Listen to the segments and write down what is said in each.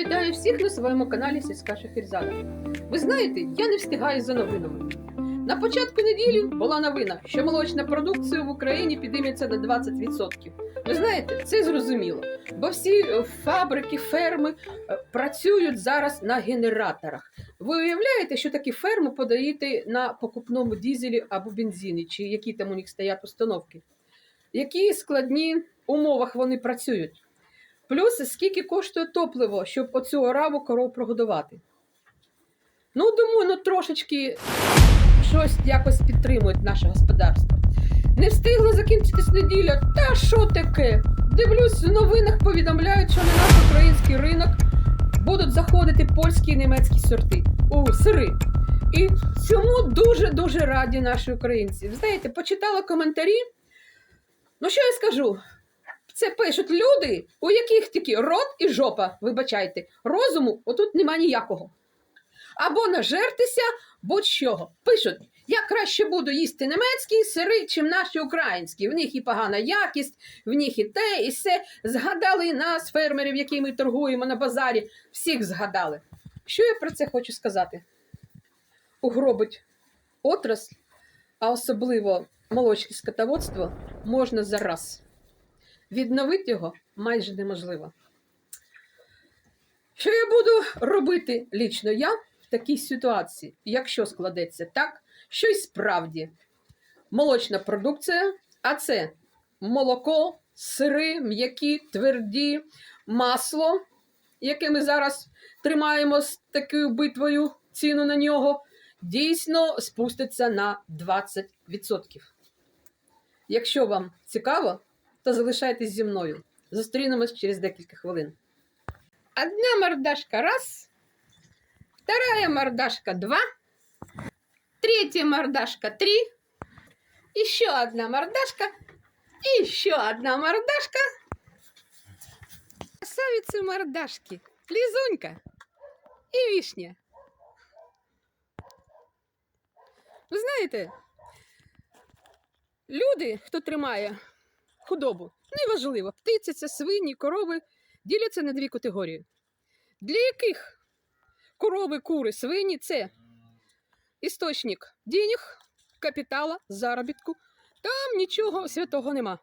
Вітаю всіх на своєму каналі Сільська Шахерзада. Ви знаєте, я не встигаю за новинами. На початку неділі була новина, що молочна продукція в Україні підійметься на 20%. Ви знаєте, це зрозуміло, бо всі е, фабрики, ферми е, працюють зараз на генераторах. Ви уявляєте, що такі ферми подаєте на покупному дізелі або бензині, чи які там у них стоять установки? Які складні умовах вони працюють? Плюс скільки коштує топливо, щоб оцю ораву коров прогодувати. Ну, думаю, ну трошечки щось якось підтримують наше господарство. Не встигла закінчитись неділя. Та що таке? Дивлюсь, в новинах повідомляють, що на наш український ринок будуть заходити польські і німецькі сорти у сири. І цьому дуже-дуже раді наші українці. Ви знаєте, почитала коментарі. Ну, що я скажу? Це пишуть люди, у яких тільки рот і жопа, вибачайте, розуму отут нема ніякого. Або нажертися будь-чого. Пишуть, я краще буду їсти немецькі сири, чим наші українські. В них і погана якість, в них і те, і все. Згадали нас, фермерів, які ми торгуємо на базарі, всіх згадали. Що я про це хочу сказати? Угробить отрасль, а особливо молочне скотоводство, можна зараз. Відновити його майже неможливо. Що я буду робити лічно я в такій ситуації, якщо складеться так, що й справді молочна продукція, а це молоко, сири, м'які, тверді, масло, яке ми зараз тримаємо з такою битвою ціну на нього, дійсно спуститься на 20%. Якщо вам цікаво, то залишайтесь зі мною. Зустрінемось через декілька хвилин. Одна мордашка раз, вторая мордашка два, третья мордашка три, еще одна мордашка, еще одна мордашка. Красавицы мордашки, Лизунька і вишня. Ви знаєте, люди, хто тримає худобу, неважливо, птиця, свині, корови, діляться на дві категорії. Для яких корови, кури, свині це істочник денег, капітала, заробітку, там нічого святого нема.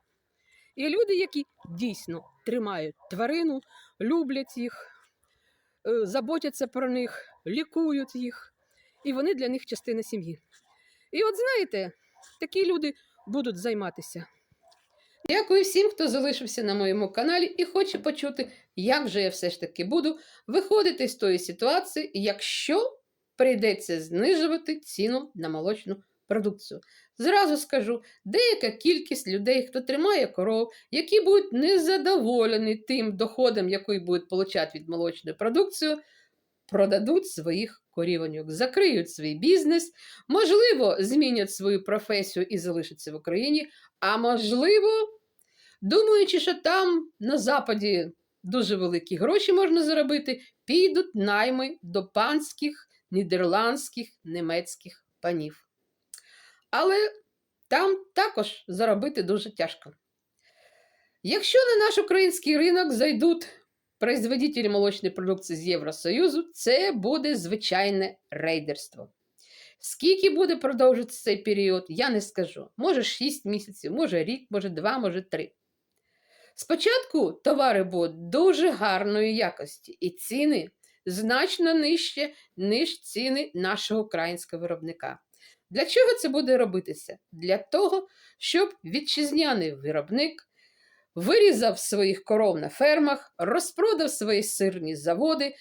І люди, які дійсно тримають тварину, люблять їх, е, заботяться про них, лікують їх, і вони для них частина сім'ї. І от знаєте, такі люди будуть займатися. Дякую всім, хто залишився на моєму каналі і хоче почути, як же я все ж таки буду виходити з тої ситуації, якщо прийдеться знижувати ціну на молочну продукцію. Зразу скажу, деяка кількість людей, хто тримає коров, які будуть незадоволені тим доходом, який будуть получати від молочної продукції, продадуть своїх корівоньок, закриють свій бізнес, можливо, змінять свою професію і залишаться в Україні, а можливо, думаючи, що там на Западі дуже великі гроші можна заробити, підуть найми до панських, нідерландських, німецьких панів. Але там також заробити дуже тяжко. Якщо на наш український ринок зайдуть производителі молочної продукції з Євросоюзу, це буде звичайне рейдерство. Скільки буде продовжуватися цей період, я не скажу. Може 6 місяців, може рік, може 2, може 3. Спочатку товари будуть дуже гарної якості, і ціни значно нижче, ніж ціни нашого українського виробника. Для чого це буде робитися? Для того, щоб вітчизняний виробник вирізав своїх коров на фермах, розпродав свої сирні заводи,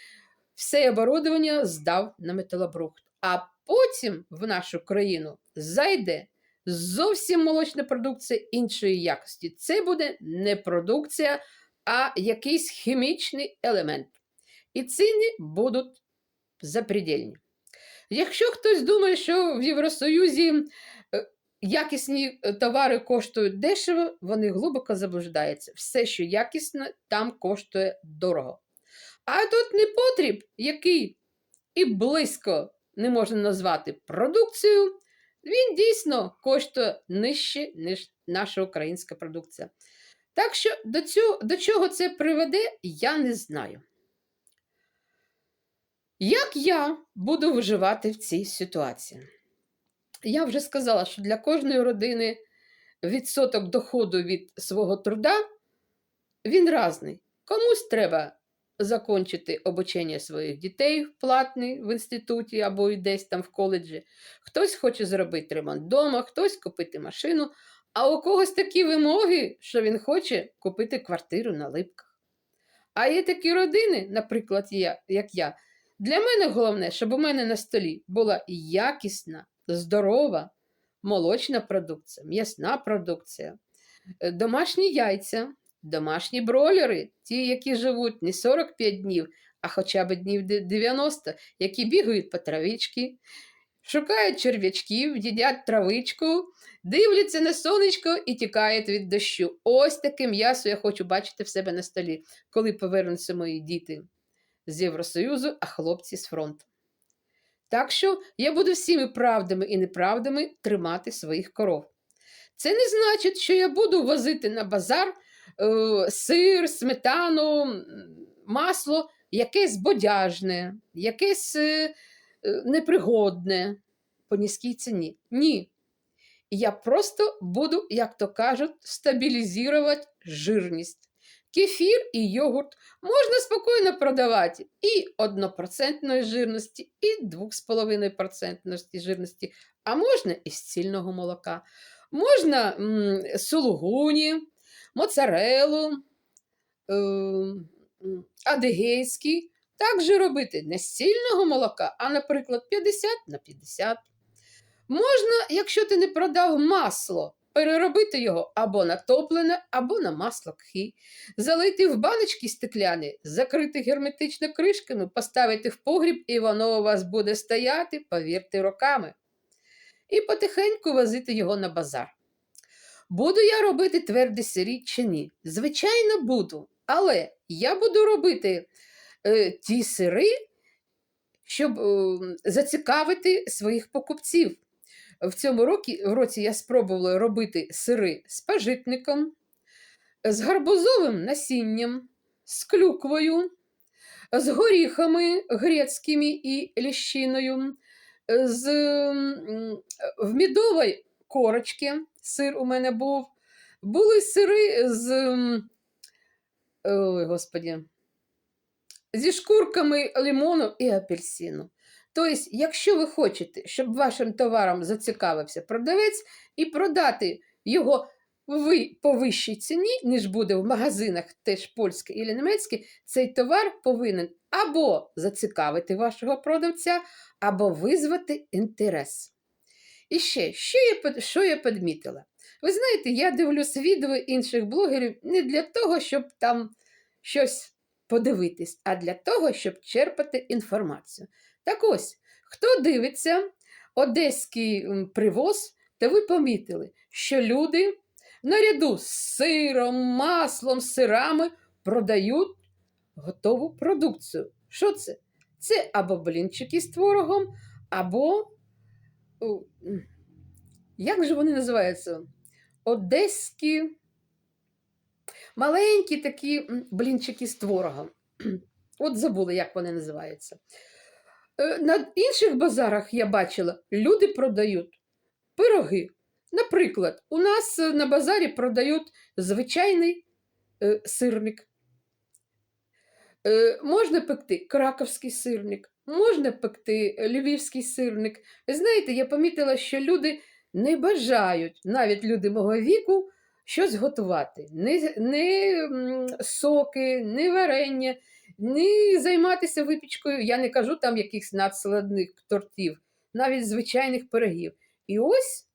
все оборудовання здав на металобрухт. А потім в нашу країну зайде зовсім молочна продукція іншої якості. Це буде не продукція, а якийсь хімічний елемент. І ціни будуть запредельні. Якщо хтось думає, що в Євросоюзі якісні е, товари коштують дешево, вони глибоко заблуждаються. Все, що якісне, там коштує дорого. А тут не потріб, який і близько не можна назвати продукцією, він дійсно коштує нижче, ніж наша українська продукція. Так що до, цього, до чого це приведе, я не знаю. Як я буду виживати в цій ситуації? Я вже сказала, що для кожної родини відсоток доходу від свого труда він різний. Комусь треба закінчити обучення своїх дітей платний в інституті або й десь там в коледжі. Хтось хоче зробити ремонт вдома, хтось купити машину, а у когось такі вимоги, що він хоче купити квартиру на липках. А є такі родини, наприклад, я, як я. Для мене головне, щоб у мене на столі була якісна, здорова молочна продукція, м'ясна продукція, е, домашні яйця, домашні бройлери, ті, які живуть не 45 днів, а хоча б днів 90, які бігають по травичці, шукають черв'ячків, їдять травичку, дивляться на сонечко і тікають від дощу. Ось таке м'ясо я хочу бачити в себе на столі, коли повернуться мої діти з Євросоюзу, а хлопці з фронту. Так що я буду всіми правдами і неправдами тримати своїх коров. Це не значить, що я буду возити на базар е, сир, сметану, масло, якесь бодяжне, якесь е, е, непригодне по низькій ціні. Ні. Я просто буду, як то кажуть, стабілізувати жирність. Кефір і йогурт можна спокійно продавати і 1% жирності, і 2,5% жирності, а можна із цільного молока. Можна м, сулугуні, моцарелу, е, м, адегейський. Так же робити не з цільного молока, а, наприклад, 50 на 50. Можна, якщо ти не продав масло, переробити його або на топлене, або на масло кхі, залити в баночки стекляні, закрити герметично кришками, поставити в погріб, і воно у вас буде стояти, повірте, роками. І потихеньку возити його на базар. Буду я робити тверді сирі чи ні? Звичайно, буду. Але я буду робити е, ті сири, щоб е, зацікавити своїх покупців. В цьому році, році я спробувала робити сири з пажитником, з гарбузовим насінням, з клюквою, з горіхами грецькими і ліщиною, з в мідовій корочці сир у мене був. Були сири з. Ой, господі, зі шкурками лимону і апельсину. Тобто, якщо ви хочете, щоб вашим товаром зацікавився продавець і продати його ви по вищій ціні, ніж буде в магазинах теж польське і німецьке, цей товар повинен або зацікавити вашого продавця, або визвати інтерес. І ще, що я, що я підмітила? Ви знаєте, я дивлюсь відео інших блогерів не для того, щоб там щось подивитись, а для того, щоб черпати інформацію. Так ось, хто дивиться одеський привоз, то ви помітили, що люди наряду з сиром, маслом, сирами продають готову продукцію. Що це? Це або блінчики з творогом, або. Як же вони називаються? Одеські маленькі такі блінчики з творогом. От забула, як вони називаються. Е, На інших базарах я бачила, люди продають пироги. Наприклад, у нас е, на базарі продають звичайний е, сирник. Е, можна пекти краковський сирник, можна пекти львівський сирник. Знаєте, я помітила, що люди не бажають, навіть люди мого віку, щось готувати. Не, не соки, не варення, не займатися випічкою. Я не кажу там якихось надскладних тортів, навіть звичайних пирогів. І ось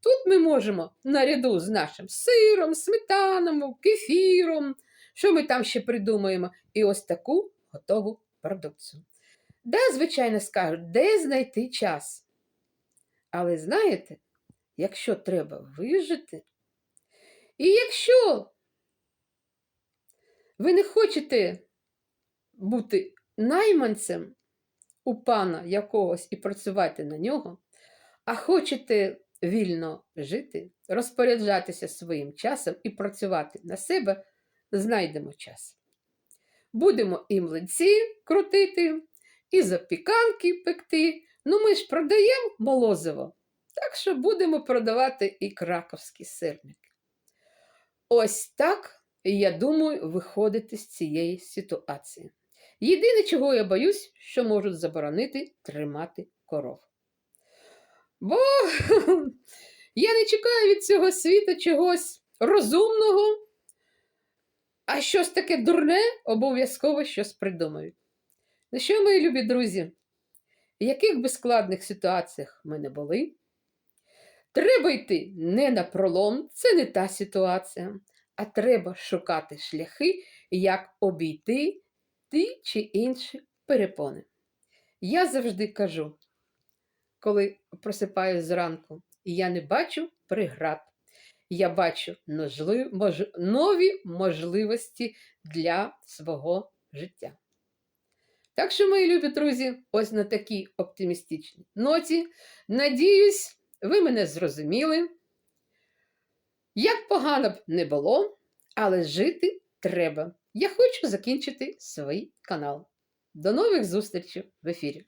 тут ми можемо наряду з нашим сиром, сметаном, кефіром, що ми там ще придумаємо, і ось таку готову продукцію. Да, звичайно, скажуть, де знайти час. Але знаєте, якщо треба вижити, і якщо ви не хочете бути найманцем у пана якогось і працювати на нього, а хочете вільно жити, розпоряджатися своїм часом і працювати на себе, знайдемо час. Будемо і млинці крутити, і запіканки пекти. Ну, ми ж продаємо молозиво, так що будемо продавати і краковські сирники. Ось так, я думаю, виходити з цієї ситуації. Єдине, чого я боюсь, що можуть заборонити тримати коров. Бо я не чекаю від цього світу чогось розумного, а щось таке дурне обов'язково щось придумають. Ну що, мої любі друзі, в яких би складних ситуаціях ми не були, треба йти не на пролом, це не та ситуація, а треба шукати шляхи, як обійти ті чи інші перепони. Я завжди кажу, коли просипаюсь зранку, я не бачу преград. Я бачу ножли- мож- нові можливості для свого життя. Так що, мої любі друзі, ось на такій оптимістичній ноті. Надіюсь, ви мене зрозуміли. Як погано б не було, але жити треба. Я хочу закінчити свій канал. До нових зустрічей в ефірі.